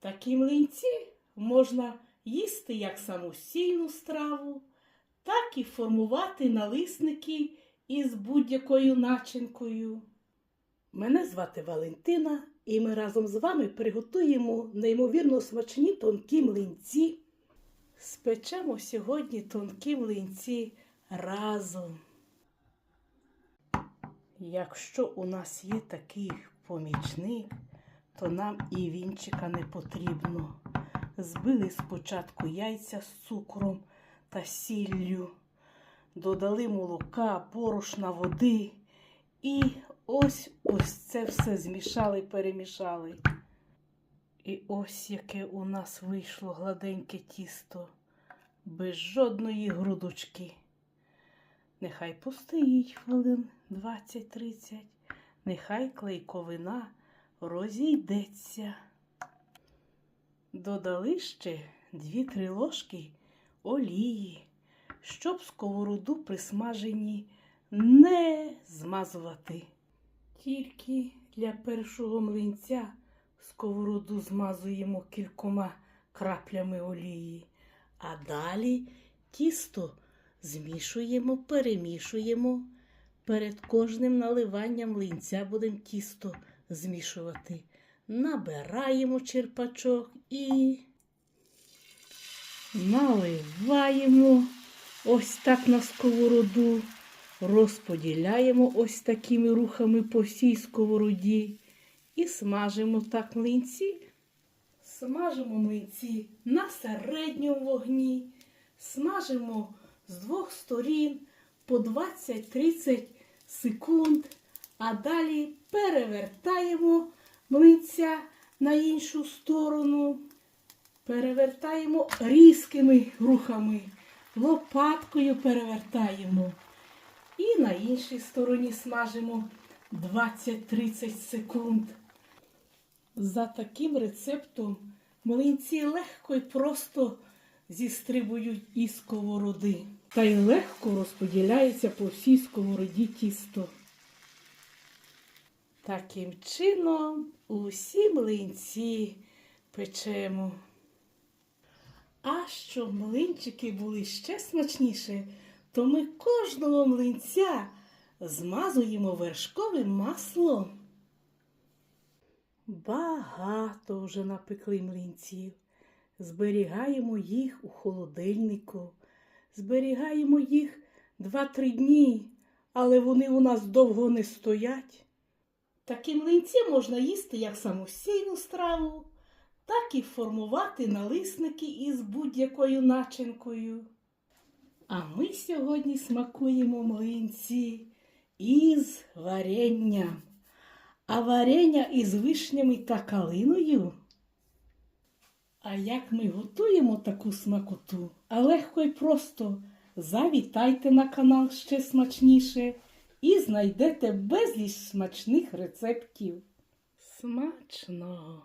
Такі млинці можна їсти як самостійну страву, так і формувати налисники із будь-якою начинкою. Мене звати Валентина, і ми разом з вами приготуємо неймовірно смачні тонкі млинці. Спечемо сьогодні тонкі млинці разом. Якщо у нас є такий помічник, то нам і вінчика не потрібно. Збили спочатку яйця з цукром та сіллю, додали молока, борошна, води і ось ось це все змішали, перемішали. І ось яке у нас вийшло гладеньке тісто, без жодної грудочки. Нехай постоїть хвилин 20-30, нехай клейковина розійдеться. Додали ще 2-3 ложки олії, щоб сковороду при смаженні не змазувати. Тільки для першого млинця сковороду змазуємо кількома краплями олії, а далі тісто змішуємо, перемішуємо. Перед кожним наливанням млинця будемо тісто змішувати. Набираємо черпачок і наливаємо ось так на сковороду, розподіляємо ось такими рухами по всій сковороді і смажимо так млинці. Смажимо млинці на середньому вогні, смажимо з двох сторін по 20-30 секунд, а далі перевертаємо млинця на іншу сторону, перевертаємо різкими рухами, лопаткою перевертаємо. І на іншій стороні смажимо 20-30 секунд. За таким рецептом млинці легко і просто зістрибують із сковороди. Та й легко розподіляється по всій сковороді тісто. Таким чином усі млинці печемо. А щоб млинчики були ще смачніші, то ми кожного млинця змазуємо вершковим маслом. Багато вже напекли млинців. Зберігаємо їх у холодильнику, зберігаємо їх 2-3 дні, але вони у нас довго не стоять. Такі млинці можна їсти як самостійну страву, так і формувати налисники із будь-якою начинкою. А ми сьогодні смакуємо млинці із варенням. А варення із вишнями та калиною. А як ми готуємо таку смакоту? А легко і просто завітайте на канал ще смачніше і знайдете безліч смачних рецептів. Смачно!